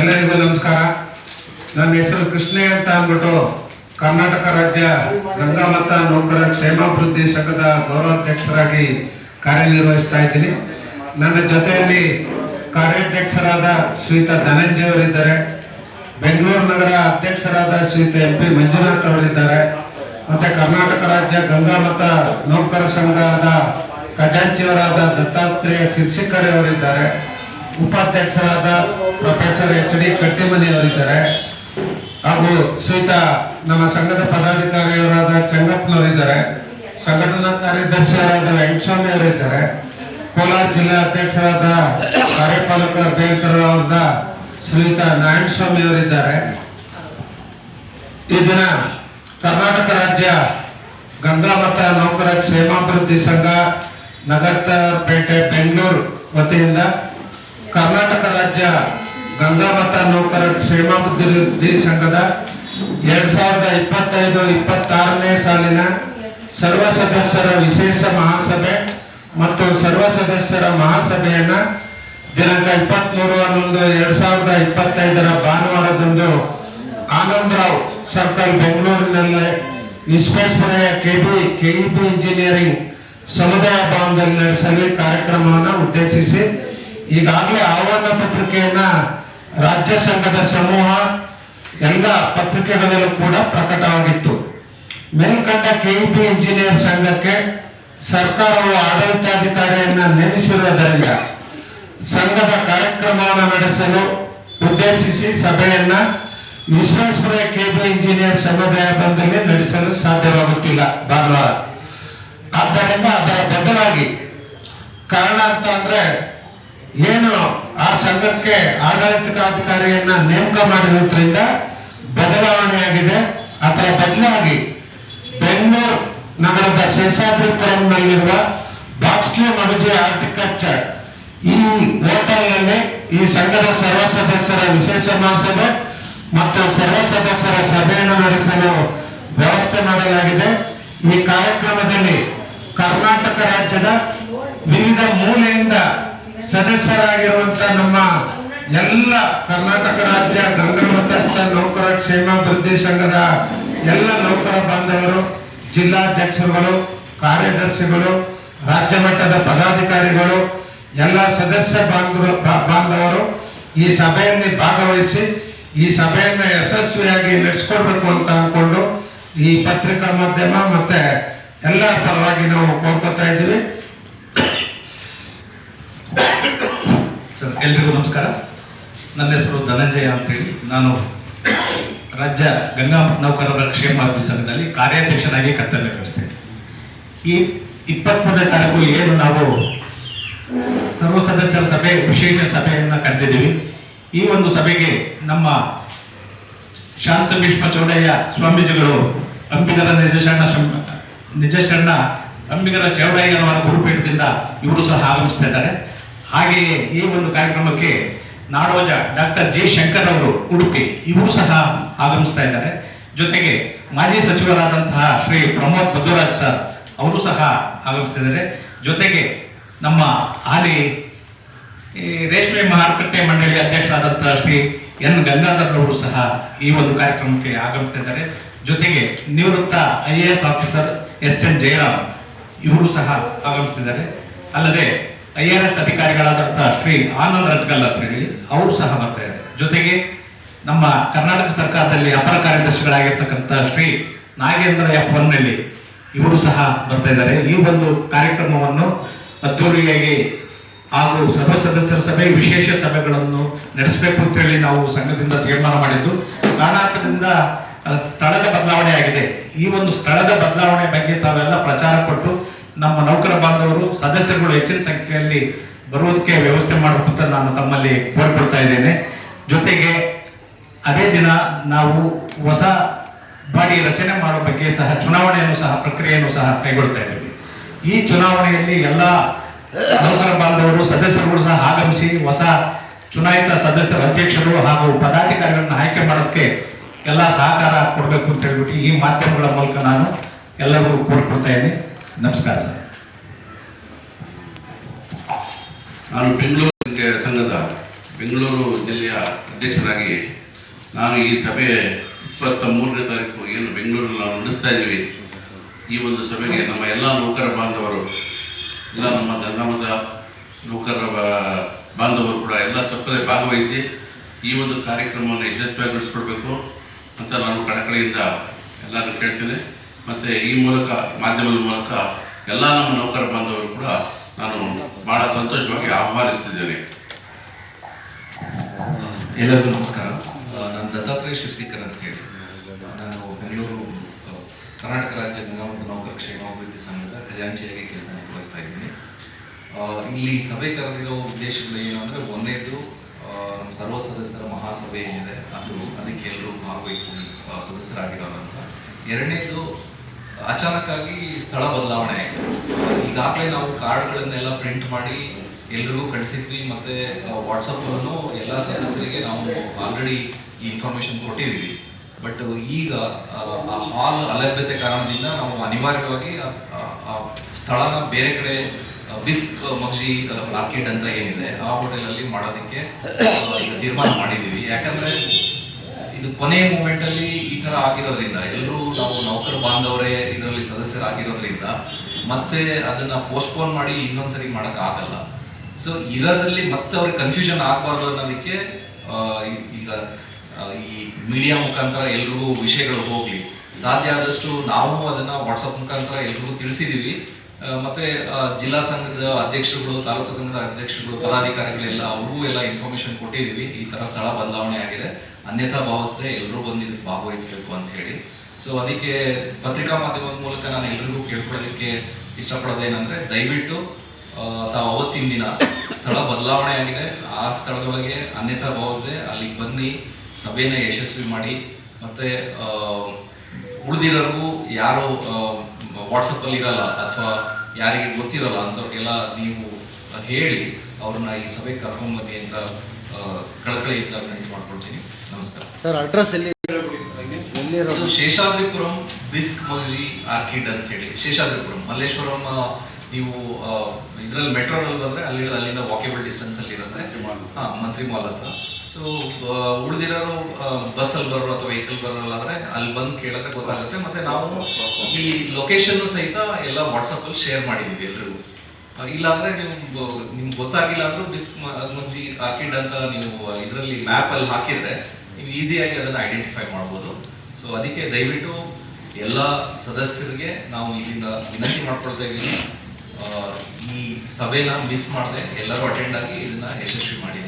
ಎಲ್ಲರಿಗೂ ನಮಸ್ಕಾರ. ನನ್ನ ಹೆಸರು ಕೃಷ್ಣ ಅಂತ ಅಂದ್ಬಿಟ್ಟು ಕರ್ನಾಟಕ ರಾಜ್ಯ ಗಂಗಾಮತ ನೌಕರ ಕ್ಷೇಮಾಭಿವೃದ್ಧಿ ಸಂಘದ ಗೌರವಾಧ್ಯಕ್ಷರಾಗಿ ಕಾರ್ಯನಿರ್ವಹಿಸ್ತಾ ಇದ್ದೀನಿ. ನನ್ನ ಜೊತೆಯಲ್ಲಿ ಕಾರ್ಯಾಧ್ಯಕ್ಷರಾದ ಶ್ರೀತಾ ಧನಂಜಯ ಅವರಿದ್ದಾರೆ. ಬೆಂಗಳೂರು ನಗರ ಅಧ್ಯಕ್ಷರಾದ ಶ್ರೀತ ಎಂ ಪಿ ಮಂಜುನಾಥ್ ಅವರಿದ್ದಾರೆ. ಮತ್ತೆ ಕರ್ನಾಟಕ ರಾಜ್ಯ ಗಂಗಾಮತ ನೌಕರ ಸಂಘದ ಖಜಾಂಚಿಯವರಾದ ದತ್ತಾತ್ರೇಯ ಸಿರ್ಸಿಕರೆ ಅವರಿದ್ದಾರೆ. ಉಪಾಧ್ಯಕ್ಷರಾದ ಪ್ರೊಫೆಸರ್ ಎಚ್ ಡಿ ಕಟ್ಟಿಮನಿ ಅವರಿದ್ದಾರೆ. ಹಾಗೂ ಶ್ರೀಯುತ ನಮ್ಮ ಸಂಘದ ಪದಾಧಿಕಾರಿಯವರಾದ ಚಂಗಪ್ಪನವರಿದ್ದಾರೆ. ಸಂಘಟನಾ ಕಾರ್ಯದರ್ಶಿಯರಾದ ವೆಂಕಟಸ್ವಾಮಿ ಅವರಿದ್ದಾರೆ. ಕೋಲಾರ ಜಿಲ್ಲಾ ಅಧ್ಯಕ್ಷರಾದ ಕಾರ್ಯಪಾಲಕ ಅಭ್ಯರ್ಥರಾದ ಶ್ರೀಯುತ ನಾರಾಯಣ ಸ್ವಾಮಿ ಅವರಿದ್ದಾರೆ. ಈ ದಿನ ಕರ್ನಾಟಕ ರಾಜ್ಯ ಗಂಗಾ ಮತ ನೌಕರ ಕ್ಷೇಮಾಭಿವೃದ್ಧಿ ಸಂಘ ನಗರಪೇಟೆ ಬೆಂಗಳೂರು ವತಿಯಿಂದ ಕರ್ನಾಟಕ ರಾಜ್ಯ ಗಂಗಾಮತ ನೌಕರ ಕ್ಷೇಮಾಭಿವೃದ್ಧಿ ಸಂಘದ ಎರಡ್ ಸಾವಿರದ ಇಪ್ಪತ್ತೈದು, ಇಪ್ಪತ್ತಾರನೇ ಸಾಲಿನ ಸರ್ವ ಸದಸ್ಯರ ವಿಶೇಷ ಮಹಾಸಭೆ ಮತ್ತು ಸರ್ವ ಸದಸ್ಯರ ಮಹಾಸಭೆಯನ್ನ ದಿನಾಂಕ ಇಪ್ಪತ್ಮೂರು ಹನ್ನೊಂದು, ಎರಡ್ ಸಾವಿರದ ಇಪ್ಪತ್ತೈದರ ಭಾನುವಾರದಂದು ಆನಂದರಾವ್ ಸರ್ಕಲ್ ಬೆಂಗಳೂರಿನಲ್ಲಿ ವಿಶ್ವೇಶ್ವರಯ್ಯ ಕೆಬಿ, ಕೆಇಬಿ ಇಂಜಿನಿಯರಿಂಗ್ ಸಮುದಾಯ ಭವನದಲ್ಲಿ ನಡೆಸಲು ಕಾರ್ಯಕ್ರಮವನ್ನು ಉದ್ದೇಶಿಸಿ ಈಗಾಗಲೇ ಆಹ್ವಾನ ಪತ್ರಿಕೆಯನ್ನ ರಾಜ್ಯ ಸಂಘದ ಸಮೂಹ, ಎಲ್ಲ ಪತ್ರಿಕೆಗಳಲ್ಲೂ ಕೂಡ ಪ್ರಕಟವಾಗಿತ್ತು. ಮೇಲ್ಕಂಡ ಕೆಇಬಿ ಇಂಜಿನಿಯರ್ ಸಂಘಕ್ಕೆ ಸರ್ಕಾರವು ಆಡಳಿತಾಧಿಕಾರಿಯನ್ನ ನೇಮಿಸಿರುವುದರಿಂದ ಸಂಘದ ಕಾರ್ಯಕ್ರಮವನ್ನು ನಡೆಸಲು ಉದ್ದೇಶಿಸಿ ಸಭೆಯನ್ನ ವಿಶ್ವೇಶ್ವರ ಕೇಬಲ್ ಇಂಜಿನಿಯರ್ ಸಮುದಾಯ ಬಂದಲ್ಲಿ ನಡೆಸಲು ಸಾಧ್ಯವಾಗುತ್ತಿಲ್ಲ ಭಾನುವಾರ. ಆದ್ದರಿಂದ ಅದರ ಬದಲಾಗಿ ಕಾರಣ ಅಂತ ಅಂದ್ರೆ ಏನು ಆ ಸಂಘಕ್ಕೆ ಆಡಳಿತಾಧಿಕಾರಿಯನ್ನ ನೇಮಕ ಮಾಡಿರೋದ್ರಿಂದ ಬದಲಾವಣೆಯಾಗಿದೆ. ಅದರ ಬದಲಾಗಿ ಬೆಂಗಳೂರು ನಗರದ ಶೇಷಾದ್ರಿಪುರಂನಲ್ಲಿರುವ ಬಾಸ್ಕಿಯ ಮಡುಜಿ ಆರ್ಟಿಕಲ್ಚರ್ ಈ ಹೋಟೆಲ್ನಲ್ಲಿ ಈ ಸಂಘದ ಸರ್ವ ಸದಸ್ಯರ ವಿಶೇಷ ಮಹಾಸಭೆ ಮತ್ತು ಸರ್ವ ಸದಸ್ಯರ ಸಭೆಯನ್ನು ನಡೆಸಲು ವ್ಯವಸ್ಥೆ ಮಾಡಲಾಗಿದೆ. ಈ ಕಾರ್ಯಕ್ರಮದಲ್ಲಿ ಕರ್ನಾಟಕ ರಾಜ್ಯದ ವಿವಿಧ ಮೂಲೆಯಿಂದ ಸದಸ್ಯರಾಗಿರುವಂತ ನಮ್ಮ ಎಲ್ಲ ಕರ್ನಾಟಕ ರಾಜ್ಯ ಗಂಗಾಮತಸ್ಥ ನೌಕರ ಕ್ಷೇಮಾಭಿವೃದ್ಧಿ ಸಂಘದ ಎಲ್ಲ ನೌಕರ ಬಾಂಧವರು, ಜಿಲ್ಲಾಧ್ಯಕ್ಷರುಗಳು, ಕಾರ್ಯದರ್ಶಿಗಳು, ರಾಜ್ಯ ಮಟ್ಟದ ಪದಾಧಿಕಾರಿಗಳು, ಎಲ್ಲ ಸದಸ್ಯ ಬಾಂಧವರು ಈ ಸಭೆಯಲ್ಲಿ ಭಾಗವಹಿಸಿ ಈ ಸಭೆಯನ್ನು ಯಶಸ್ವಿಯಾಗಿ ನಡೆಸ್ಕೊಡ್ಬೇಕು ಅಂತ ಅನ್ಕೊಂಡು ಈ ಪತ್ರಿಕಾ ಮಾಧ್ಯಮ ಮತ್ತೆ ಎಲ್ಲ ಪರವಾಗಿ ನಾವು ಕೋರ್ಕೊತಾ ಇದ್ದೀವಿ. ಎಲ್ರಿಗೂ ನಮಸ್ಕಾರ. ನನ್ನ ಹೆಸರು ಧನಂಜಯ ಅಂತೇಳಿ. ನಾನು ರಾಜ್ಯ ಗಂಗಾ ನೌಕರರ ಕ್ಷೇಮಾಭಿವೃದ್ಧಿ ಸಂಘದಲ್ಲಿ ಕಾರ್ಯಾಧ್ಯಕ್ಷನಾಗಿ ಕರ್ತವ್ಯ ನಿರ್ವಹಿಸ್ತೇನೆ. ಈ ಇಪ್ಪತ್ಮೂರನೇ ತಾರೀಕು ಏನು ನಾವು ಸರ್ವ ಸದಸ್ಯರ ಸಭೆ, ವಿಶೇಷ ಸಭೆಯನ್ನು ಕರೆದಿದ್ದೀವಿ. ಈ ಒಂದು ಸಭೆಗೆ ನಮ್ಮ ಶಾಂತ ಭೀಷ್ಮ ಚೌಡಯ್ಯ ಸ್ವಾಮೀಜಿಗಳು, ಅಂಬಿಗರ ನಿಜಶರಣ ನಿಜಶರಣ ಅಂಬಿಗರ ಚೌಡಯ್ಯನವರ ಗುರುಪೀಠದಿಂದ ಇವರು ಸಹ ಆಗಮಿಸ್ತಾ ಇದ್ದಾರೆ. ಹಾಗೆಯೇ ಈ ಒಂದು ಕಾರ್ಯಕ್ರಮಕ್ಕೆ ನಾಡೋಜ ಡಾಕ್ಟರ್ ಜೆ ಶಂಕರ್ ಅವರು ಉಡುಪಿ, ಇವರು ಸಹ ಆಗಮಿಸ್ತಾ ಇದ್ದಾರೆ. ಜೊತೆಗೆ ಮಾಜಿ ಸಚಿವರಾದಂತಹ ಶ್ರೀ ಪ್ರಮೋದ್ ಮಧ್ವರಾಜ್ ಸರ್ ಅವರು ಸಹ ಆಗಮಿಸ್ತಿದ್ದಾರೆ ಜೊತೆಗೆ ನಮ್ಮ ಹಾಲಿ ರೇಷ್ಮೆ ಮಾರುಕಟ್ಟೆ ಮಂಡಳಿ ಅಧ್ಯಕ್ಷರಾದಂತಹ ಶ್ರೀ ಎನ್ ಗಂಗಾಧರ್ ಅವರು ಸಹ ಈ ಒಂದು ಕಾರ್ಯಕ್ರಮಕ್ಕೆ ಆಗಮಿಸ್ತಿದ್ದಾರೆ ಜೊತೆಗೆ ನಿವೃತ್ತ I A S officer S N Jayaram ಇವರು ಸಹ ಆಗಮಿಸ್ತಿದ್ದಾರೆ ಅಲ್ಲದೆ ಐ ಆರ್ ಎಸ್ ಅಧಿಕಾರಿಗಳಾದಂತಹ ಶ್ರೀ ಆನಂದ್ ರಟ್ಗಲ್ ಅಂತ ಹೇಳಿ, ಅವರು ಸಹ ಬರ್ತಾ ಇದ್ದಾರೆ. ಜೊತೆಗೆ ನಮ್ಮ ಕರ್ನಾಟಕ ಸರ್ಕಾರದಲ್ಲಿ ಅಪರ ಕಾರ್ಯದರ್ಶಿಗಳಾಗಿರ್ತಕ್ಕಂಥ ಶ್ರೀ ನಾಗೇಂದ್ರ ಎಫ್ ಹೊನ್ನಳ್ಳಿ ಇವರು ಸಹ ಬರ್ತಾ ಇದ್ದಾರೆ. ಈ ಒಂದು ಕಾರ್ಯಕ್ರಮವನ್ನು ಅದ್ದೂರಿಯಾಗಿ ಹಾಗೂ ಸರ್ವ ಸದಸ್ಯರ ಸಭೆ, ವಿಶೇಷ ಸಭೆಗಳನ್ನು ನಡೆಸಬೇಕು ಅಂತ ಹೇಳಿ ನಾವು ಸಂಘದಿಂದ ತೀರ್ಮಾನ ಮಾಡಿದ್ದು. ಕಾರಣಾಂತರದಿಂದ ಸ್ಥಳದ ಬದಲಾವಣೆ ಆಗಿದೆ. ಈ ಒಂದು ಸ್ಥಳದ ಬದಲಾವಣೆ ಬಗ್ಗೆ ತಾವೆಲ್ಲ ಪ್ರಚಾರ ಕೊಟ್ಟು ನಮ್ಮ ನೌಕರ ಬಾಂಧವರು ಸದಸ್ಯರುಗಳು ಹೆಚ್ಚಿನ ಸಂಖ್ಯೆಯಲ್ಲಿ ಬರುವುದಕ್ಕೆ ವ್ಯವಸ್ಥೆ ಮಾಡಬೇಕಂತ ನಾನು ತಮ್ಮಲ್ಲಿ ಕೋರಿಕೊಳ್ತಾ ಇದ್ದೇನೆ. ಜೊತೆಗೆ ಅದೇ ದಿನ ನಾವು ಹೊಸ ಬಾಡಿ ರಚನೆ ಮಾಡುವ ಬಗ್ಗೆ ಸಹ ಚುನಾವಣೆಯನ್ನು ಸಹ, ಪ್ರಕ್ರಿಯೆಯನ್ನು ಸಹ ಕೈಗೊಳ್ತಾ ಇದ್ದೀವಿ. ಈ ಚುನಾವಣೆಯಲ್ಲಿ ಎಲ್ಲ ನೌಕರ ಬಾಂಧವರು, ಸದಸ್ಯರುಗಳು ಸಹ ಆಗಮಿಸಿ ಹೊಸ ಚುನಾಯಿತ ಸದಸ್ಯರ ಅಧ್ಯಕ್ಷರು ಹಾಗೂ ಪದಾಧಿಕಾರಿಗಳನ್ನು ಆಯ್ಕೆ ಮಾಡೋದಕ್ಕೆ ಎಲ್ಲ ಸಹಕಾರ ಕೊಡಬೇಕು ಅಂತ ಹೇಳ್ಬಿಟ್ಟು ಈ ಮಾಧ್ಯಮಗಳ ಮೂಲಕ ನಾನು ಎಲ್ಲರಿಗೂ ಕೋರ್ಕೊಳ್ತಾ ಇದ್ದೀನಿ. ನಮಸ್ಕಾರ ನಾನು ಬೆಂಗಳೂರು ಸಂಘ- ಸಂಘದ ಬೆಂಗಳೂರು ಜಿಲ್ಲೆಯ ಅಧ್ಯಕ್ಷರಾಗಿ ನಾನು ಈ ಸಭೆ ಇಪ್ಪತ್ತ ಮೂರನೇ ತಾರೀಕು ಏನು ಬೆಂಗಳೂರಲ್ಲಿ ನಾವು ನಡೆಸ್ತಾ ಇದ್ದೀವಿ. ಈ ಒಂದು ಸಭೆಗೆ ನಮ್ಮ ಎಲ್ಲ ನೌಕರ ಬಾಂಧವರು, ಎಲ್ಲ ನಮ್ಮ ಗಂಗಾಮದ ನೌಕರ ಬಾಂಧವರು ಕೂಡ ಎಲ್ಲ ತಪ್ಪದೆ ಭಾಗವಹಿಸಿ ಈ ಒಂದು ಕಾರ್ಯಕ್ರಮವನ್ನು ಯಶಸ್ವಿಯಾಗಿ ನಡೆಸ್ಕೊಡ್ಬೇಕು ಅಂತ ನಾನು ಕಳಕಳಿಯಿಂದ ಎಲ್ಲರೂ ಕೇಳ್ತೇನೆ. ಮತ್ತು ಈ ಮೂಲಕ, ಮಾಧ್ಯಮದ ಮೂಲಕ ಎಲ್ಲ ನಮ್ಮ ನೌಕರ ಬಾಂಧವರು ಕೂಡ ನಾನು ಬಹಳ ಸಂತೋಷವಾಗಿ ಆಹ್ವಾನಿಸ್ತಿದ್ದೇನೆ. ಎಲ್ಲರಿಗೂ ನಮಸ್ಕಾರ. ನಾನು ದತ್ತಾತ್ರೇಯ ಶಿವಸಿಕರ್ ಅಂತ ಹೇಳಿ. ನಾನು ಬೆಂಗಳೂರು ಕರ್ನಾಟಕ ರಾಜ್ಯ ಗಂಗಾವತಿ ನೌಕರ ಕ್ಷೇಮಾಭಿವೃದ್ಧಿ ಸಂಘದ ಖಜಾಂಚಿಯಾಗಿ ಕೆಲಸ ನಿರ್ವಹಿಸ್ತಾ ಇದ್ದೀನಿ. ಇಲ್ಲಿ ಸಭೆ ಕರೆದಿರೋ ಉದ್ದೇಶಗಳು ಏನು ಅಂದರೆ ಒಂದನೇದು ನಮ್ಮ ಸರ್ವ ಸದಸ್ಯರ ಮಹಾಸಭೆ ಏನಿದೆ, ಅದು ಅದಕ್ಕೆ ಎಲ್ಲರೂ ಭಾಗವಹಿಸಿ ಸದಸ್ಯರಾಗಿರೋದಂತ ಎರಡನೇದು ಅಚಾನಕ್ ಆಗಿ ಸ್ಥಳ ಬದಲಾವಣೆ ಆಯಿತು. ಈಗಾಗಲೇ ನಾವು ಕಾರ್ಡ್ಗಳನ್ನೆಲ್ಲ ಪ್ರಿಂಟ್ ಮಾಡಿ ಎಲ್ರಿಗೂ ಕಳಿಸಿದ್ವಿ ಮತ್ತೆ ವಾಟ್ಸಪ್ಪಲ್ಲೂ ಎಲ್ಲ ಸದಸ್ಯರಿಗೆ ನಾವು ಆಲ್ರೆಡಿ ಈ ಇನ್ಫಾರ್ಮೇಶನ್ ಕೊಟ್ಟಿದ್ದೀವಿ. ಬಟ್ ಈಗ ಆ, ಹಾಲ್ ಅಲಭ್ಯತೆ ಕಾರಣದಿಂದ ನಾವು ಅನಿವಾರ್ಯವಾಗಿ ಆ- ಸ್ಥಳನ ಬೇರೆ ಕಡೆ ಬಿಸ್ಕ್ ಮಗ್ಜಿ ಮಾರ್ಕೆಟ್ ಅಂತ ಏನಿದೆ ಆ ಹೋಟೆಲಲ್ಲಿ ಮಾಡೋದಕ್ಕೆ ತೀರ್ಮಾನ ಮಾಡಿದ್ದೀವಿ. ಯಾಕಂದ್ರೆ ಇದು ಕೊನೆ ಮೂಮೆಂಟ್ ಅಲ್ಲಿ ಈ ತರ ಆಗಿರೋದ್ರಿಂದ ಎಲ್ಲರೂ ನಾವು ನೌಕರ ಬಾಂಧವರೇ ಇದರಲ್ಲಿ ಸದಸ್ಯರಾಗಿರೋದ್ರಿಂದ ಮತ್ತೆ ಅದನ್ನ ಪೋಸ್ಟ್ಪೋನ್ ಮಾಡಿ ಇನ್ನೊಂದ್ಸರಿ ಮಾಡಕ್ ಆಗಲ್ಲ. ಸೊ ಇರೋದ್ರಲ್ಲಿ ಮತ್ತೆ ಅವ್ರಿಗೆ ಕನ್ಫ್ಯೂಷನ್ ಆಗ್ಬಾರ್ದು ಅನ್ನೋದಕ್ಕೆ ಈಗ ಈ ಮೀಡಿಯಾ ಮುಖಾಂತರ ಎಲ್ರಿಗೂ ವಿಷಯಗಳು ಹೋಗ್ಲಿ. ಸಾಧ್ಯ ಆದಷ್ಟು ನಾವು ಅದನ್ನ ವಾಟ್ಸಪ್ ಮುಖಾಂತರ ಎಲ್ರಿಗೂ ತಿಳಿಸಿದೀವಿ. ಮತ್ತೆ ಜಿಲ್ಲಾ ಸಂಘದ ಅಧ್ಯಕ್ಷರುಗಳು, ತಾಲೂಕು ಸಂಘದ ಅಧ್ಯಕ್ಷರುಗಳು, ಪದಾಧಿಕಾರಿಗಳೆಲ್ಲ ಅವ್ರಿಗೂ ಎಲ್ಲ ಇನ್ಫಾರ್ಮೇಶನ್ ಕೊಟ್ಟಿದ್ದೀವಿ. ಈ ತರ ಸ್ಥಳ ಬದಲಾವಣೆ ಆಗಿದೆ. ಅನ್ಯಥಾ ಭಾವಿಸದೆ ಎಲ್ಲರೂ ಬಂದು ಇದಕ್ಕೆ ಭಾಗವಹಿಸಬೇಕು ಅಂತ ಹೇಳಿ. ಸೊ ಅದಕ್ಕೆ ಪತ್ರಿಕಾ ಮಾಧ್ಯಮದ ಮೂಲಕ ನಾನು ಎಲ್ರಿಗೂ ಕೇಳ್ಕೊಳ್ಳೋದಕ್ಕೆ ಇಷ್ಟಪಡೋದೇನೆಂದ್ರೆ ದಯವಿಟ್ಟು ತಾವು ಅವತ್ತಿನ ದಿನ ಸ್ಥಳ ಬದಲಾವಣೆ ಆಗಿದೆ. ಆ ಸ್ಥಳದೊಳಗೆ ಅನ್ಯಥಾ ಭಾವಿಸದೆ ಅಲ್ಲಿಗೆ ಬನ್ನಿ ಸಭೆಯನ್ನ ಯಶಸ್ವಿ ಮಾಡಿ, ಮತ್ತೆ ಉಳಿದಿರೋರ್ಗೂ ಯಾರು ವಾಟ್ಸಪ್ ಅಲ್ಲಿ ಇರಲ್ಲ ಅಥವಾ ಯಾರಿಗೆ ಗೊತ್ತಿರಲ್ಲ ಅಂತವ್ರಿಗೆಲ್ಲ ನೀವು ಹೇಳಿ ಅವ್ರನ್ನ ಈ ಸಭೆ ಕರ್ಕೊಂಬನ್ನಿ ಅಂತ ಕಳಕಳಿ ಕಳಕಳಿಯಿಂದ ವಿನಂತಿ ಮಾಡ್ಕೊಳ್ತೀನಿ. ನಮಸ್ಕಾರ. ಸರ್ ಅಡ್ರೆಸ್ ಎಲ್ಲಿ? ಎಲ್ಲಿರೋ ಇದು ಶೇಷಾದ್ರಿಪುರಂ ಬಿಸ್ಕ್ ಮಗ್ಜಿ ಆರ್ಕಿಡ್ ಅಂತ ಹೇಳಿ. ಶೇಷಾದ್ರಿಪುರಂ ಮಲ್ಲೇಶ್ವರಂ ನೀವು ಇದರಲ್ಲಿ ಮೆಟ್ರೋನಲ್ಲಿ ಬಂದ್ರೆ ಅಲ್ಲಿ ಅಲ್ಲಿಂದ ವಾಕೇಬಲ್ ಡಿಸ್ಟೆನ್ಸ್ ಅಲ್ಲಿ ಇರುತ್ತೆ ಹಾ ಮಂತ್ರಿ ಮಾಲ್ ಹತ್ರ. ಸೊ ಉಳಿದಿರೋರು ಬಸ್ ಅಲ್ಲಿ ಬರೋರು ಅಥವಾ ವೆಹಿಕಲ್ ಬರೋರಾದ್ರೆ ಅಲ್ಲಿ ಬಂದು ಕೇಳಿದ್ರೆ ಗೊತ್ತಾಗುತ್ತೆ. ಮತ್ತೆ ನಾವು ಈ ಲೊಕೇಶನ್ ಸಹಿತ ಎಲ್ಲ ವಾಟ್ಸಪ್ ಅಲ್ಲಿ ಶೇರ್ ಮಾಡಿದೀವಿ ಎಲ್ರಿಗೂ. ಇಲ್ಲ ಇಲ್ಲಾಂದ್ರೆ ನಿಮ್ಗೆ ನಿಮ್ಗೆ ಗೊತ್ತಾಗಿಲ್ಲ ಅಂದ್ರೂ ಬಿಸ್ಕ್ ಮಗ್ಜಿ ಆರ್ಕಿಡ್ ಅಂತ ನೀವು ಇದರಲ್ಲಿ ಮ್ಯಾಪ್ ಅಲ್ಲಿ ಹಾಕಿದ್ರೆ ನೀವು ಈಸಿಯಾಗಿ ಅದನ್ನ ಐಡೆಂಟಿಫೈ ಮಾಡ್ಬೋದು. ಸೊ ಅದಕ್ಕೆ ದಯವಿಟ್ಟು ಎಲ್ಲ ಸದಸ್ಯರಿಗೆ ನಾವು ಇಲ್ಲಿಂದ ವಿನಂತಿ ಮಾಡ್ಕೊಳ್ತಾ ಇದ್ದೀವಿ ಈ ಸಭೆನ ಮಿಸ್ ಮಾಡದೆ. ಎಲ್ಲರೂ ಅಟೆಂಡ್ ಆಗಿ ಇದನ್ನ ಯಶಸ್ವಿ ಮಾಡಿ.